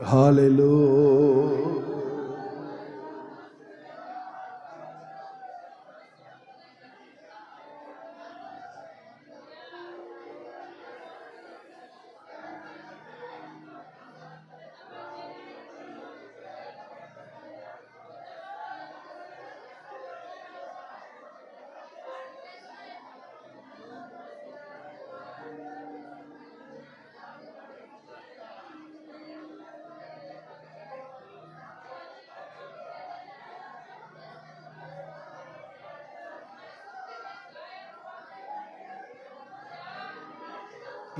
హాలెలూ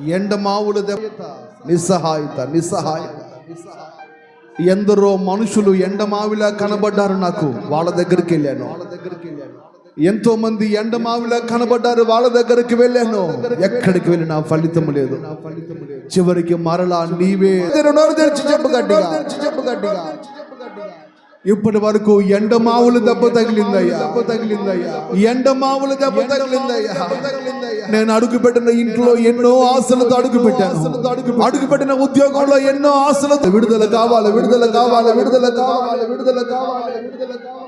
ఎండమావుల దెబ్బ నిస్సహాయత నిస్సహాయత ఎందరో మనుషులు ఎండమావిలా కనబడ్డారు నాకు వాళ్ళ దగ్గరికి వెళ్ళాను. వాళ్ళ దగ్గరికి వెళ్ళాను ఎంతో మంది ఎండమావిలా కనబడ్డారు వాళ్ళ దగ్గరికి వెళ్ళాను. ఎక్కడికి వెళ్ళినా ఫలితం లేదు. చివరికి మరలా నీవే తెరిచి చెప్పు గట్టిగా. ఇప్పటి వరకు ఎండమావుల దెబ్బ తగిలిందయ్యా. దెబ్బ తగిలిందయ్యా. ఎండమావుల దెబ్బ తగిలిందయ్యా. నేను అడుగు పెట్టిన ఇంట్లో ఎన్నో ఆశలతో అడుగు పెట్టాను అడుగు పెట్టిన ఉద్యోగంలో ఎన్నో ఆశలతో విడుదల కావాలి విడుదల కావాలి విడుదల కావాలి విడుదల కావాలి విడుదల కావాలి.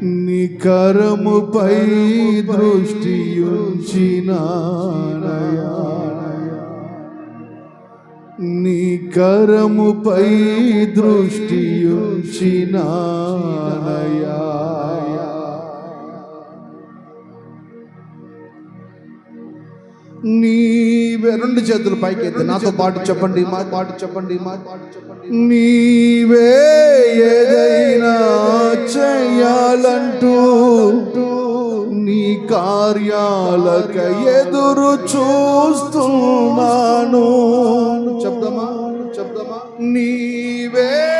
నికరముపై దృష్టి ఉంచినానయా నీ దృష్టి ఉంచినానయా నీవే రెండు చేతులు పైకి ఎత్తి నాతో పాటు చెప్పండి మా పాటు చెప్పండి మా పాటు చెప్పండి. నీవే ఏదైనా చేయాలంటూ నీ కార్యాలక ఎదురు చూస్తున్నాను. చెప్దామా? చెప్దామా? నీవే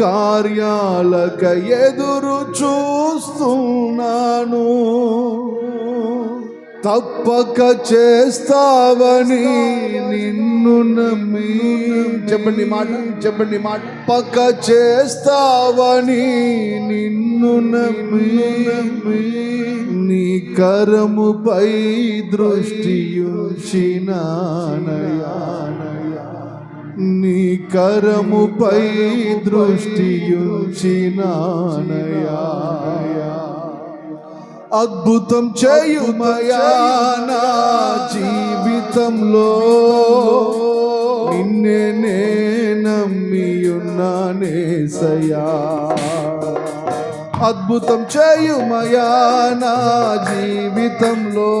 కార్యాలక ఎదురు చూస్తున్నాను. తప్పక చేస్తావని నిన్ను నమ్మి. చెప్పండి మాట చెప్పండి మాట. పక్క చేస్తావని నిన్ను నమ్మి. నమ్మి నీ కరముపై దృష్టి ఉంచినానయా నీ కరముపై దృష్టి ఉంచినానయా అద్భుతం చేయుమయా నా జీవితంలో నిన్నే నే నమ్మియున్నానేసయా అద్భుతం చేయుమయా నా జీవితంలో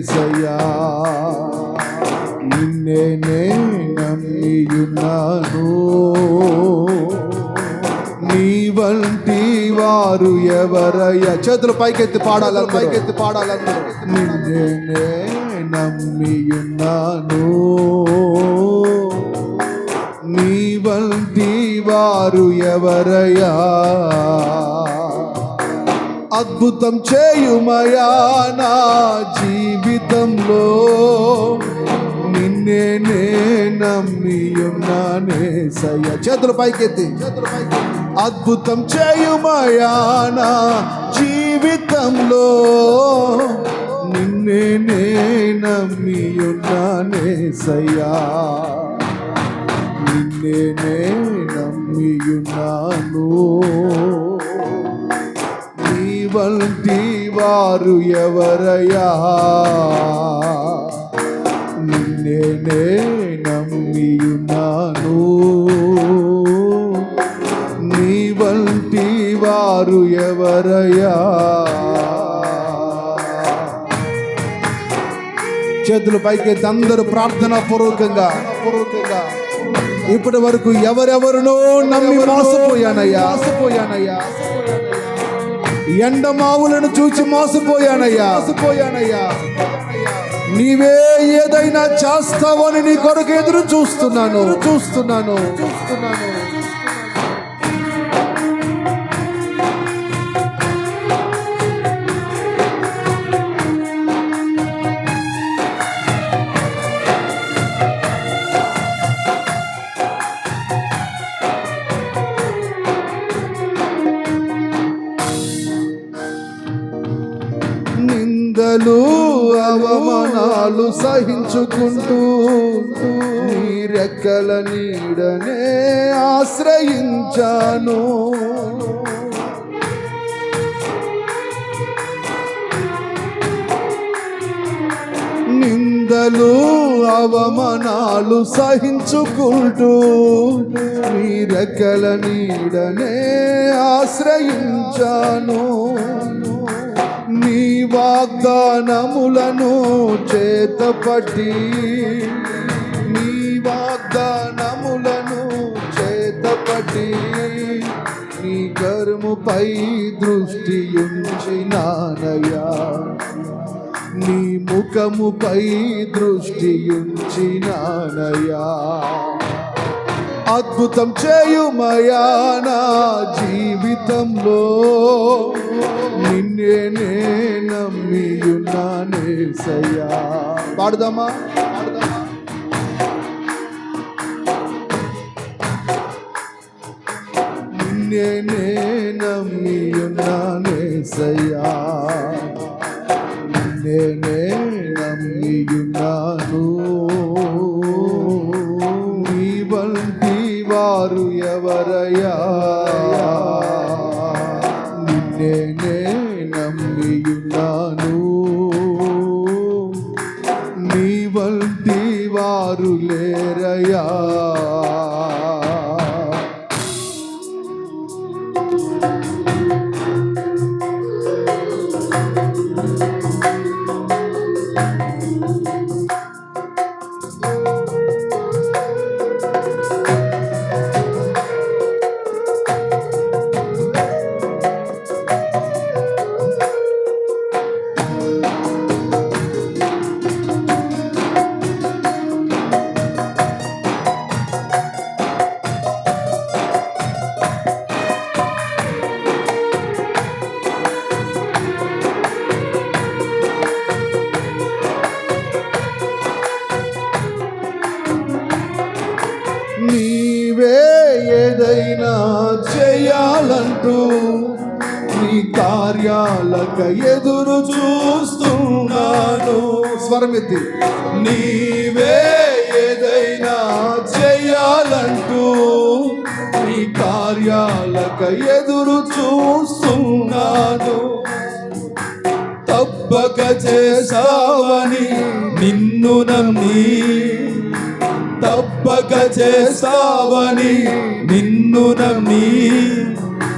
నమ్మియున్నానేసయా నిన్నే నమ్మియున్నాను. నీ వంటి వారు ఎవరయ్యా? చేతులు పైకెత్తి పాడాలి పైకెత్తి పాడాలందరూ నిన్నే నమ్మియున్నాను. నీ వంటి వారు ఎవరయ్యా? అద్భుతం చేయుమయా నా జీవితంలో? నిన్నే నే నమ్మియున్నానే సయ్య. చేతులు పైకెత్తి. అద్భుతం చేయుమయా నా జీవితంలో? నిన్నే నే నమ్మియున్నానేసయ్యా నిన్నే నే నమ్మియున్నాను వంటి వారు ఎవరయ్యా? నిన్నే నే నమ్మియున్నాను నీ వంటి వారు ఎవరయ్యా? చేతులు పైకెత్తి అందరూ ప్రార్థన పూర్వకంగా పూర్వకంగా. ఇప్పటి వరకు ఎవరెవరినో నమ్మి మోసపోయానయ్యా. మోసపోయానయ్యా. ఎండమావులను చూచి మోసపోయానయ్యా. మోసపోయానయ్యా నీవే ఏదైనా చేస్తావని నీ కొరకు ఎదురు చూస్తున్నాను. చూస్తున్నాను చూస్తున్నాను. నిందలు అవమానాలు సహించుకుంటూ నీ రెక్కల నీడనే ఆశ్రయించాను. నిందలు అవమానాలు సహించుకుంటూ నీ నీడనే ఆశ్రయించాను. నీ వాగ్దానములను చేతపట్టి నీ వాగ్దానములను చేతపట్టి నీ కర్ముపై దృష్టి ఉంచినానయ్యా. నీ ముఖముపై దృష్టి ఉంచినానయ్యా. అద్భుతం చేయుమయా నా జీవితంలో. నిన్నే నే పాడదామా? పాడదామా నిన్నే నే నిన్నే నమ్మియున్నాను నీ వంటి వారు ఎవరయ్యా? నమ్మియున్నాను నీ వంటి వారు లేరయ్యా. చేసావని నిన్ను నమ్మి తప్పక చేస్తావని నిన్ను నమ్మి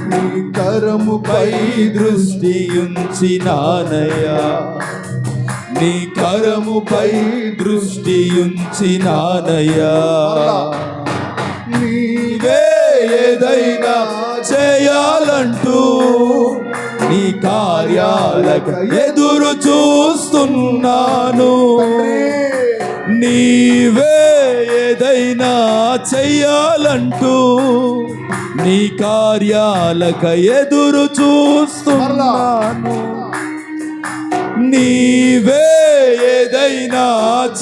నీ కరముపై దృష్టి ఉంచినానయ్యా నీ కరముపై దృష్టి ఉంచినానయ్యా నీవే ఏదైనా చేయాలంటూ నీ కార్యాలకు ఎదురు చూస్తున్నాను. నీవే ఏదైనా చెయ్యాలంటూ నీ కార్యాలక ఎదురు చూస్తున్నాను. నీవే ఏదైనా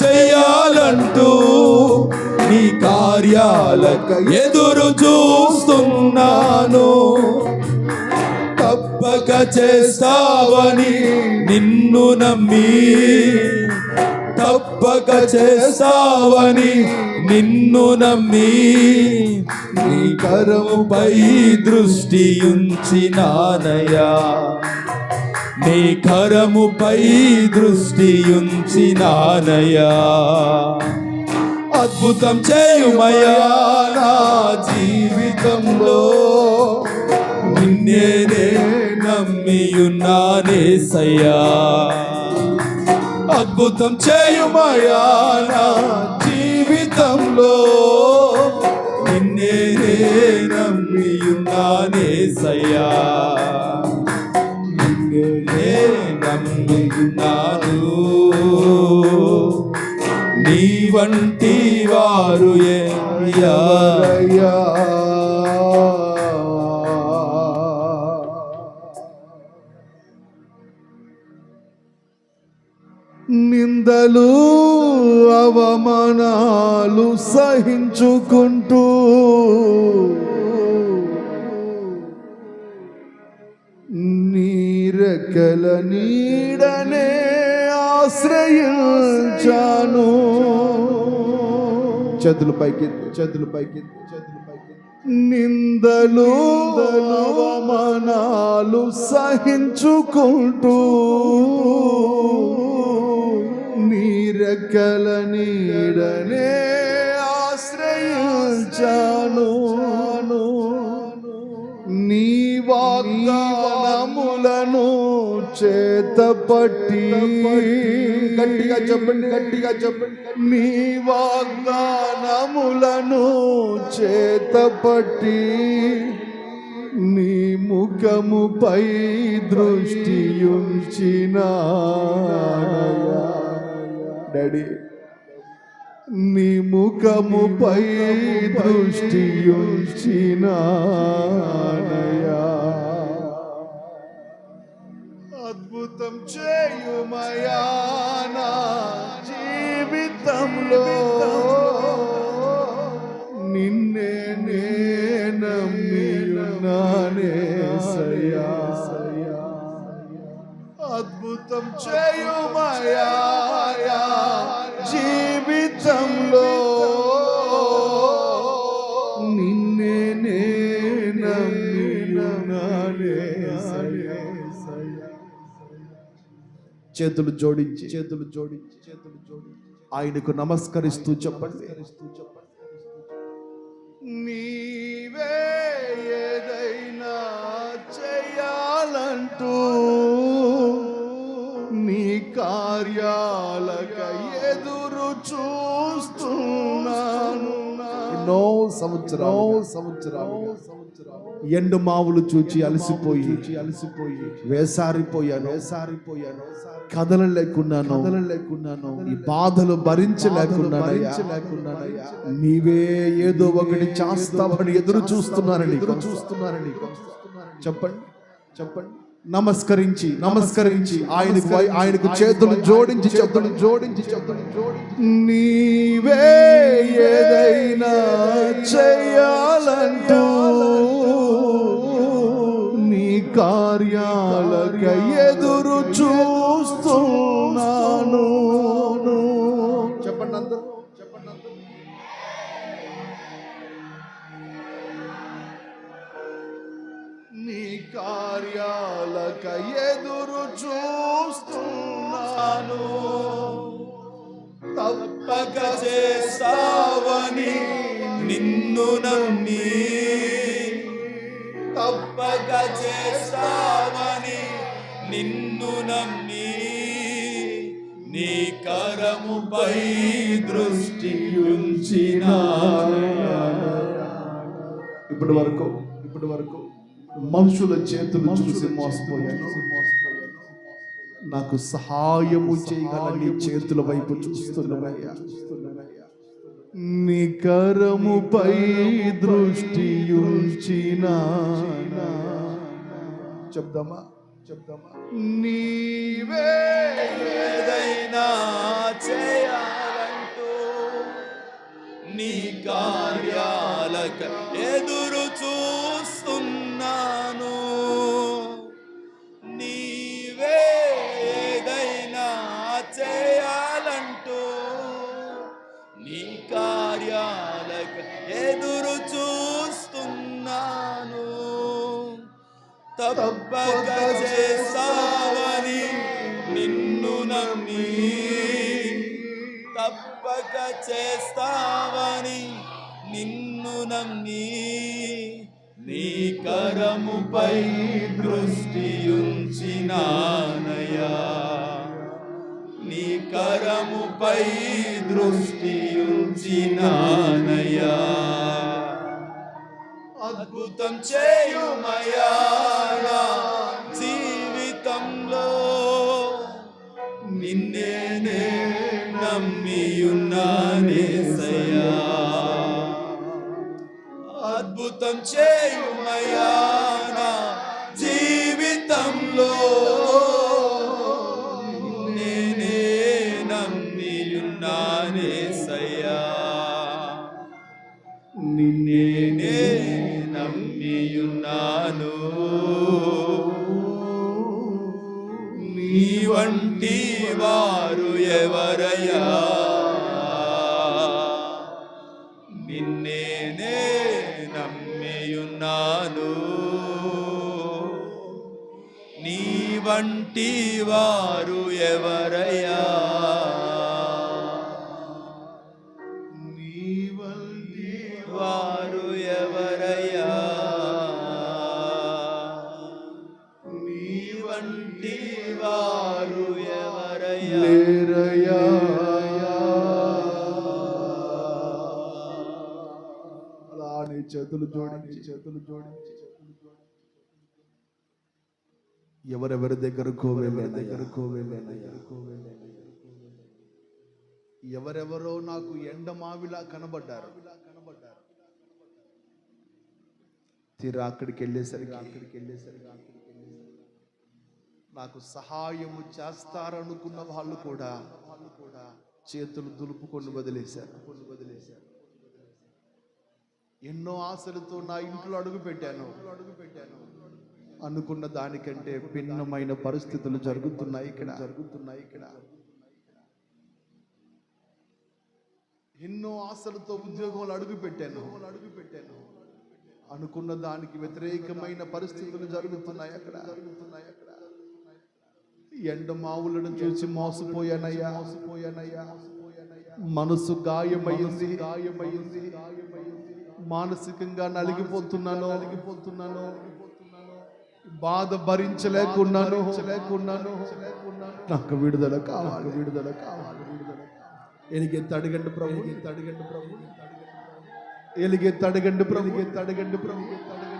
చెయ్యాలంటూ నీ కార్యాలక ఎదురు చూస్తున్నాను. తప్పక చేస్తావని నిన్ను నమ్మి తప్పక చేస్తావని నిన్ను నమ్మి నీ కరముపై దృష్టి ఉంచినానయా నీ కరముపై దృష్టి ఉంచినానయా అద్భుతం చేయుమయా నా జీవితంలో నిన్నేనే నమ్మియున్నానేసయ్యా అద్భుతం చేయుమయా నా జీవితంలో. నిన్నేనే నమ్మియున్నానేసయ్యా నిన్నే నమ్మియున్నాను. నీ వంటి వారు ఏమయ్యా అయ్యా. గ్రహించుకుంటూ నీరకల నీడనే ఆశ్రయించాను. చేతులు పైకి చేతులు పైకి చేతులు పైకి నిందలు అవమానాలు సహించుకుంటూ. నీరకల నీడనే ఆశ్రయించాను నీ వాగ్దానములను చేతపట్టి గట్టిగా చెప్పండి గట్టిగా చెప్పండి. నీ వాగ్దానములను చేతపట్టి నీ ముఖముపై దృష్టి ఉంచిన డాడీ నీ ముఖముపై దృష్టి ఉంచినానయా అద్భుతం చేయుమయా నా జీవితంలో. నిన్నే నే నమ్మియున్నానే సయ్యా. అద్భుతం చేయుమయా జీవితంలో నిన్నే నే చేతులు జోడించి చేతులు జోడించి చేతులు జోడించి. ఆయనకు నమస్కరిస్తూ చెప్పండి. నీవే ఏదైనా చేయాలంటూ నీ కార్యాలక చూస్తున్నాను. ఎన్నో సంవత్సరాలు సంవత్సరాలు ఎండు మావులు చూచి అలసిపోయి అలసిపోయి వేసారిపోయాను. వేసారిపోయాను. కదలలేకున్నాను కదలలేకున్నాను ఈ బాధలు భరించలేకున్నాను భరించలేకున్నానయ్యా. నీవే ఏదో ఒకటి చేస్తావని ఎదురు చూస్తున్నానని ఎదురు చూస్తున్నానని చెప్పండి. చెప్పండి. నమస్కరించి నమస్కరించి ఆయనకు ఆయనకు చేతులు జోడించి చేతులు జోడించి చేతులు జోడించి. నీవే ఏదైనా చెయ్యాలంటూ నీ కార్యాలక ఇప్పటి వరకు ఇప్పటి వరకు మనుషుల చేతులు చూసి మోసపోయాను నాకు సహాయము చేయగల నీ చేతుల వైపు చూస్తున్నానయ్యా నీ కరముపై దృష్టి ఉంచిన చెప్దామా? చెప్దామా? నీవే ఏదైనా చేయాలంటూ నీ కార్యాలక ఎదురు చూస్తున్నాను ఎదురు చూస్తున్నాను తప్పక చేసావని నిన్ను నమ్మీ తప్పక చేస్తావని నిన్ను నమ్మి నీ కరముపై దృష్టి ఉంచినానయా నీ కరముపై దృష్టి ఉంచినానయా అద్భుతం చేయుమయా జీవితంలో నిన్నే అద్భుతం చేయుమయా నా జీవితంలో. నమ్మియున్నాను నీ వంటి వారు ఎవరయ్యా? చేతులు జోడించి చేతులు జోడించి ఎవరెవరి దగ్గర వెళ్ళే దగ్గరకు వెళ్ళే దగ్గరకు వెళ్ళే ఎవరెవరో నాకు ఎండమావిలా కనబడ్డారు కనబడ్డారు. తీరా అక్కడికి వెళ్ళేసరికి అక్కడికి వెళ్ళేసరికి అక్కడికి వెళ్ళేసరికి నాకు సహాయము చేస్తారనుకున్న వాళ్ళు కూడా వాళ్ళు కూడా చేతులు దులుపుకొని వదిలేశారు కొన్ని వదిలేశారు. ఎన్నో ఆశలతో నా ఇంట్లో అడుగు పెట్టాను. అడుగు పెట్టాను అనుకున్న దానికంటే భిన్నమైన పరిస్థితులు జరుగుతున్నాయి ఇక్కడ. జరుగుతున్నాయి ఇక్కడ ఎన్నో ఆశలతో ఉద్యోగంలో అడుగు పెట్టాను. అడుగు పెట్టాను అనుకున్న దానికి వ్యతిరేకమైన పరిస్థితులు జరుగుతున్నాయి అక్కడ. జరుగుతున్నాయి అక్కడ ఎండ మావులను చూసి మోసపోయానయ్యా. మోసపోయానయ్యా మనసు గాయమైంది. గాయమైంది. మానసికంగా నలిగిపోతున్నాను. నలిగిపోతున్నాను. బాధ భరించలేకున్నాను. లేకున్నాను నాకు విడుదల కావాలి. విడుదల కావాలి. విడుదల ఎలిగెత్తి అడగండి ప్రభు. ఎత్తి అడగండి ప్రభు. ఎలిగెత్తి అడగండి ప్రభు. ఎత్తి అడగండి ప్రభు. ఎత్తి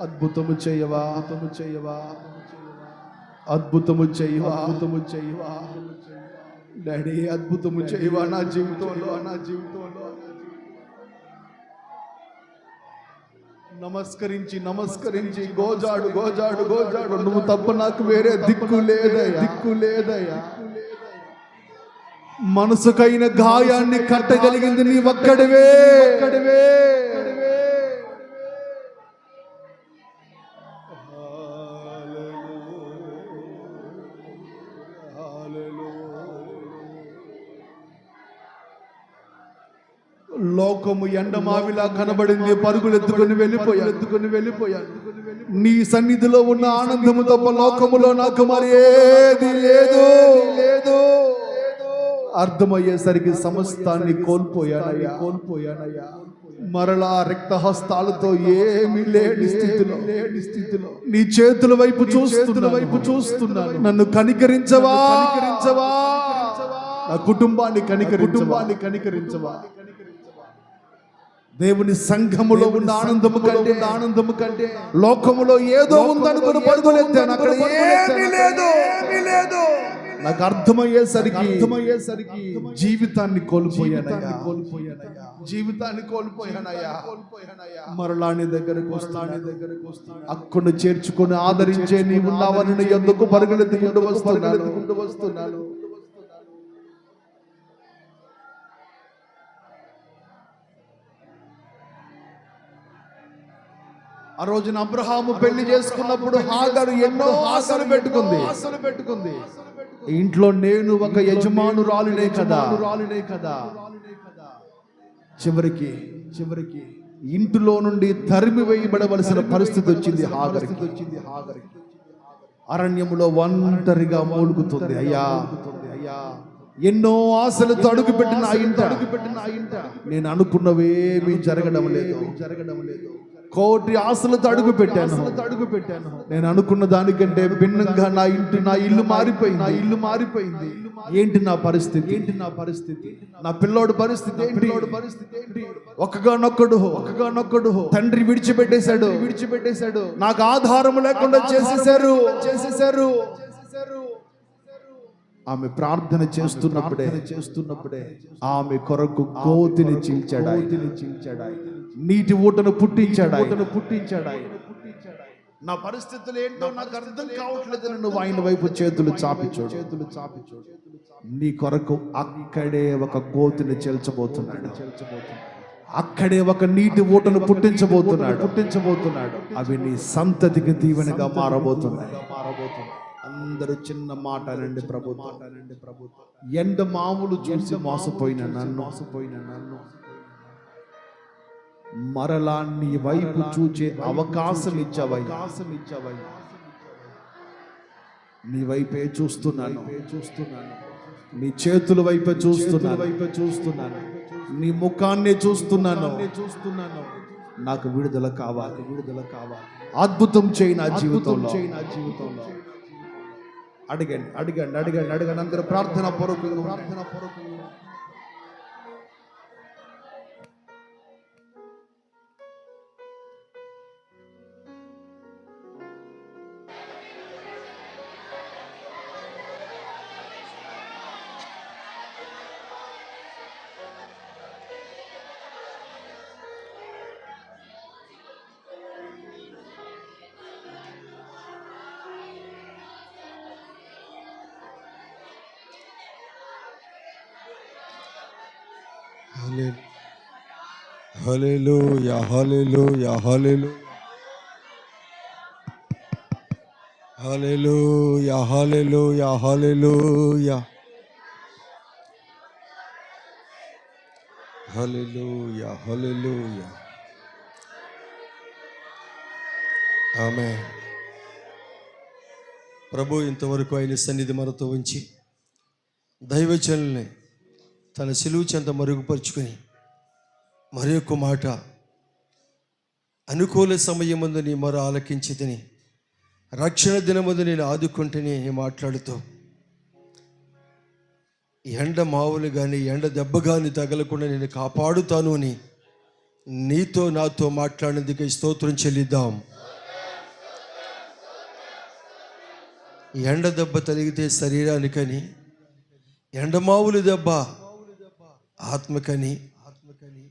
అద్భుతము చేయవా? అద్భుతము చేయవా? అద్భుతము చేయవా? అద్భుతము చేయవా? డాడీ అద్భుతము చేయవా నా జీవితంలో? నా జీవితంలో? నమస్కరించి నమస్కరించి గోజాడు గోజాడు గోజాడు నువ్వు తప్ప నాకు వేరే దిక్కు లేదయ్యా. దిక్కు లేదయ్యా. మనసుకైన గాయాన్ని కట్టగలిగింది నీ ఒక్కడివే. ఒక్కడివే. లోకము ఎండమావిలా కనబడింది. పరుగులు ఎత్తుకొని వెళ్ళిపోయాను. ఎత్తుకొని వెళ్ళిపోయాను. నీ సన్నిధిలో ఉన్న ఆనందము తప్ప లోకములో నాకు మరి ఏది లేదు. లేదు. అర్థమయ్యేసరికి సమస్తాన్ని కోల్పోయానయ్యా. కోల్పోయానయ్యా. మరలా రక్తహస్తాలతో ఏమీ లేని స్థితిలో. లేని స్థితిలో. నీ చేతుల వైపు చూస్తున్న వైపు చూస్తున్నాను. నన్ను కనికరించవా? కనికరించవా? నా కుటుంబాన్ని కనికరి కుటుంబాన్ని కనికరించవా? దేవుని సంఘములో ఉన్న ఆనందము కంటే ఆనందము కంటే లోకములో ఏదో ఉందనుకుని పరుగులెత్తాను అక్కడ ఏమీ లేదు. ఏమీ లేదు. నాకు అర్థమయ్యేసరికి అర్థమయ్యేసరికి జీవితాన్ని కోల్పోయానయ్యా. కోల్పోయానయ్యా. జీవితాన్ని కోల్పోయానయ్యా. కోల్పోయానయ్యా. మరలా నీ దగ్గరకు వస్తాను దగ్గరకు వస్తాను అక్కడ చేర్చుకొని ఆదరించే నీ ఉన్నావని ఎందుకు పరుగులెత్తుకుంటూ వస్తున్నాను? వస్తున్నాను? ఆ రోజున అబ్రహాము పెళ్ళి చేసుకున్నప్పుడు హాగరు ఎన్నో ఆశలు పెట్టుకుంది. ఆశలు పెట్టుకుంది ఇంట్లో నేను ఒక యజమానురాలునే కదా. రాలునే కదా చివరికి చివరికి ఇంటిలో నుండి తరిమి వేయబడవలసిన పరిస్థితి వచ్చింది హాగరికి. వచ్చింది హాగరికి అరణ్యములో ఒంటరిగా మూలుగుతుంది. అయ్యా అయ్యా ఎన్నో ఆశలతో తడుగు పెట్టిన ఆ ఇంట. అడుగు పెట్టిన ఆ ఇంట నేను అనుకున్నవేమీ జరగడం లేదు జరగడం లేదు. కోటి ఆశలతో అడుగు పెట్టాను. అడుగు పెట్టాను. నేను అనుకున్న దానికంటే భిన్నంగా నా ఇంటి నా ఇల్లు మారిపోయింది నా ఇల్లు మారిపోయింది. ఏంటి నా పరిస్థితి? ఏంటి నా పరిస్థితి? నా పిల్లోడు పరిస్థితి ఏంటి? పిల్లోడు పరిస్థితి ఏంటి? ఒకగానొక్కడు ఒకగానొక్కడు తండ్రి విడిచిపెట్టేశాడు. విడిచిపెట్టేశాడు. నాకు ఆధారం లేకుండా చేసేసారు చేసేసారు ఆమె ప్రార్థన చేస్తున్నప్పుడే చేస్తున్నప్పుడే ఆమె కొరకు కోతిని చీల్చాడు చీల్చాడు నీటి ఊటను పుట్టించాడు ఊటను పుట్టించాడు నా పరిస్థితులు ఏంటో నాకు అర్థం కావట్లేదు నువ్వు ఆయన వైపు చేతులు చాపి చూడు. చేతులు చాపి చూడు. నీ కొరకు అక్కడే ఒక కోతిని చేల్చబోతున్నాడు. చేల్చబోతున్నాడు. అక్కడే ఒక నీటి ఊటను పుట్టించబోతున్నాడు. పుట్టించబోతున్నాడు. అవి నీ సంతతికి దీవెనగా మారబోతున్నాయి. మారబోతున్నాయి. అందరూ చిన్న మాట అనండి ప్రభుత్వం. అనండి ప్రభుత్వం. ఎండ మామూలు చూసి మోసపోయిన నన్ను. మోసపోయిన నన్ను. మరలా నీ వైపు చూచే అవకాశం ఇచ్చావయ్యా. అవకాశం ఇచ్చావయ్యా. నీ వైపే చూస్తున్నాను. చూస్తున్నాను. నీ చేతుల వైపే చూస్తున్నాను. వైపే చూస్తున్నాను. నీ ముఖాన్ని చూస్తున్నాను. చూస్తున్నాను. నాకు విడుదల కావాలి. విడుదల కావాలి. అద్భుతం చేయి నా జీవితంలో. చేయి నా జీవితంలో. అడగండి అడగండి అడగండి అడగండి. అందరూ ప్రార్థన పూర్వకంగా ప్రార్థన పూర్వకంగా హలేలు యహలేలు యహలేలు హలేలు యహలేలు యహలేలు హలేలు యహలేలు ఆమె ప్రభు ఇంతవరకు ఆయన సన్నిధి మనతో ఉంచి దైవజనుల్ని తన సిలువు చెంత మరుగుపరుచుకొని మరి యొక్క మాట. అనుకూల సమయమందు నీ మరో ఆలకించి తిని రక్షణ దినమందు నేను ఆదుకుంటేనే నేను మాట్లాడుతూ ఎండ మావులు కానీ ఎండ దెబ్బ కానీ తగలకుండా నేను కాపాడుతాను అని నీతో నాతో మాట్లాడినందుకు స్తోత్రం చెల్లిద్దాం. ఎండ దెబ్బ తలిగితే శరీరానికని ఎండమావులు దెబ్బ ఆత్మకని. ఆత్మకని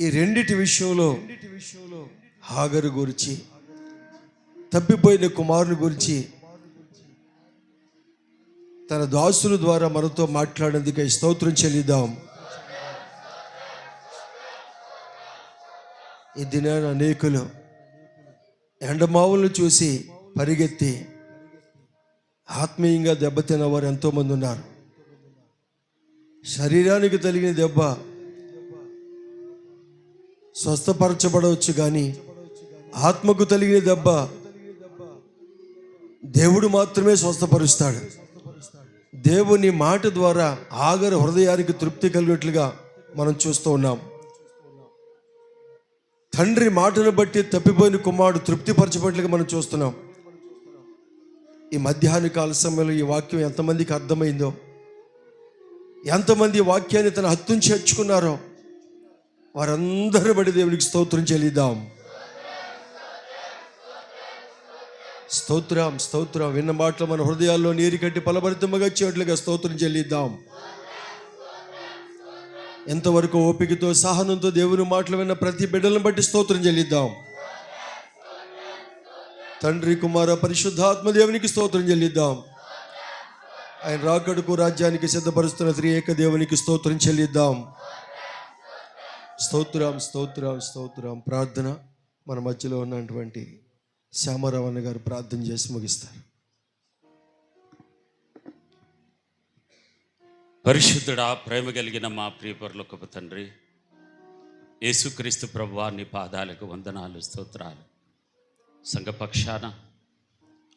ఈ రెండిటి విషయంలో విషయంలో హాగరు గురించి తప్పిపోయిన కుమారుని గురించి తన దాసుల ద్వారా మనతో మాట్లాడేందుకై స్తోత్రం చెల్లిద్దాం. ఈ దినాన అనేకులు ఎండమావులను చూసి పరిగెత్తి ఆత్మీయంగా దెబ్బతిన్న వారు ఎంతోమంది ఉన్నారు. శరీరానికి తగిలిన దెబ్బ స్వస్థపరచబడవచ్చు కానీ ఆత్మకు తగిలిన దెబ్బ దేవుడు మాత్రమే స్వస్థపరుస్తాడు. దేవుని మాట ద్వారా ఆగరు హృదయానికి తృప్తి కలిగినట్లుగా మనం చూస్తూ ఉన్నాం. తండ్రి మాటను బట్టి తప్పిపోయిన కుమారుడు తృప్తిపరచబట్లుగా మనం చూస్తున్నాం. ఈ మధ్యాహ్న కాల సమయంలో ఈ వాక్యం ఎంతమందికి అర్థమైందో ఎంతమంది వాక్యాన్ని తన హత్తుని చేర్చుకున్నారో వారందరూ బడి దేవునికి స్తోత్రం చెల్లిద్దాం. స్తోత్రం స్తోత్రం. విన్న మాటలు మన హృదయాల్లో నీరు కట్టి ఫలభరితముగా చేట్లుగా స్తోత్రం చెల్లిద్దాం. ఎంతవరకు ఓపికతో సహనంతో దేవుని మాటలు విన్న ప్రతి బిడ్డలను బట్టి స్తోత్రం చెల్లిద్దాం. తండ్రి కుమార పరిశుద్ధాత్మ దేవునికి స్తోత్రం చెల్లిద్దాం. ఆయన రాకడుకు రాజ్యానికి సిద్ధపరుస్తున్న త్రియేక దేవునికి స్తోత్రం చెల్లిద్దాం. స్తోత్రం స్తోత్రం స్తోత్రం. ప్రార్థన మన మధ్యలో ఉన్నటువంటి శ్యామరావణ గారు ప్రార్థన చేసి ముగిస్తారు. పరిశుద్ధుడా ప్రేమ కలిగిన మా ప్రియపరులొక తండ్రి యేసుక్రీస్తు ప్రభువా నీ పాదాలకు వందనాలు స్తోత్రాలు. సంఘపక్షాన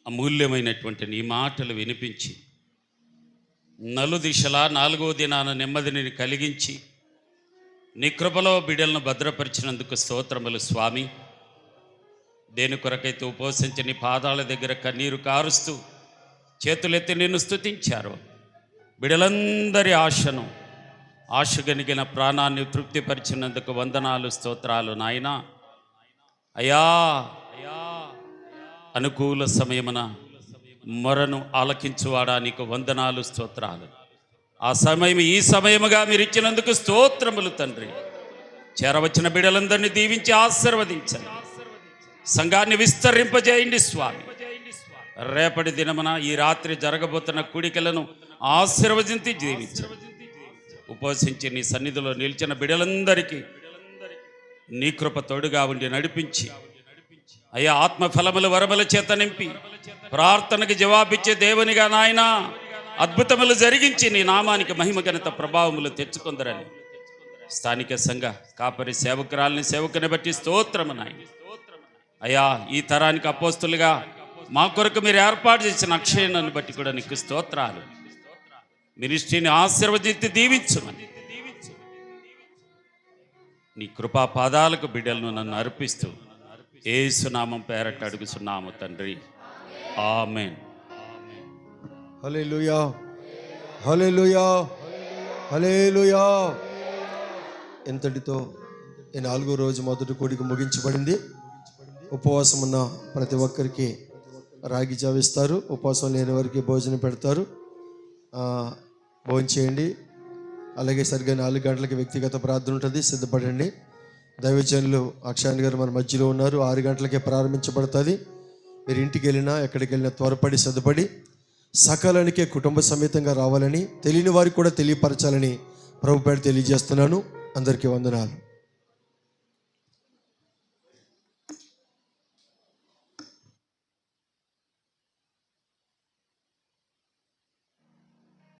అమూల్యమైనటువంటి నీ మాటలు వినిపించి నలుదిశలా నాలుగో దినాన నెమ్మదిని కలిగించి నీ కృపలో భద్రపరిచినందుకు స్తోత్రములు స్వామి. దేని కొరకైతే ఉపవసించి నీ పాదాల దగ్గర కన్నీరు కారుస్తూ చేతులెత్తి నిన్ను స్తుతించారు బిడలందరి ఆశను ఆశ కలిగిన ప్రాణాన్ని తృప్తిపరిచినందుకు వందనాలు స్తోత్రాలు నాయనా. అయ్యా అయ్యా అనుకూల సమయమున మొరను ఆలకించువాడా నీకు వందనాలు స్తోత్రాలు. ఆ సమయం ఈ సమయముగా మీరు ఇచ్చినందుకు స్తోత్రములు తండ్రి. చేరవచ్చిన బిడలందరినీ దీవించి ఆశీర్వదించండి. సంఘాన్ని విస్తరింపజేయండి స్వామి. రేపటి దినమున ఈ రాత్రి జరగబోతున్న కుడికలను ఆశీర్వదించి జీవించండి. ఉపవసించి నీ సన్నిధిలో నిలిచిన బిడలందరికీ నీ కృప తోడుగా ఉండి నడిపించి అయ్యా ఆత్మ ఫలముల వరముల చేత నింపి ప్రార్థనకు జవాబిచ్చే దేవునిగా నాయన అద్భుతములు జరిగించి నీ నామానికి మహిమ ఘనత ప్రభావములు తెచ్చుకుందరని. స్థానిక సంఘ కాపరి సేవకురాలని సేవకుని బట్టి స్తోత్రము నాయన. అయ్యా ఈ తరానికి అపోస్తులుగా మా కొరకు మీరు ఏర్పాటు చేసిన అక్షయను బట్టి కూడా నీకు స్తోత్రాలు. మినిస్ట్రీని ఆశీర్వదించి దీవించమని. నీ కృపా పాదాలకు బిడ్డలను నన్ను అర్పిస్తూ ఏసునామం పేరట్ అడుగుతున్నాము తండ్రి. ఆమెన్. హలేలుయా హలేలుయా హలేలుయా ఎంతటితో ఈ నాలుగో రోజు మొదటి కోడికి ముగించబడింది. ఉపవాసం ఉన్న ప్రతి ఒక్కరికి రాగి జావిస్తారు ఉపవాసం లేని వారికి భోజనం పెడతారు. భోజనం చేయండి. అలాగే సరిగ్గా నాలుగు గంటలకి వ్యక్తిగత ప్రార్థన ఉంటుంది. సిద్ధపడండి. దైవజనులు అక్షాన్ గారు మన మధ్యలో ఉన్నారు. ఆరు గంటలకే ప్రారంభించబడుతుంది. మీరు ఇంటికి వెళ్ళినా ఎక్కడికి వెళ్ళినా త్వరపడి సదుపడి సకాలానికే కుటుంబ సమేతంగా రావాలని తెలియని వారికి కూడా తెలియపరచాలని ప్రభు పేరు తెలియజేస్తున్నాను. అందరికీ వందనాలు.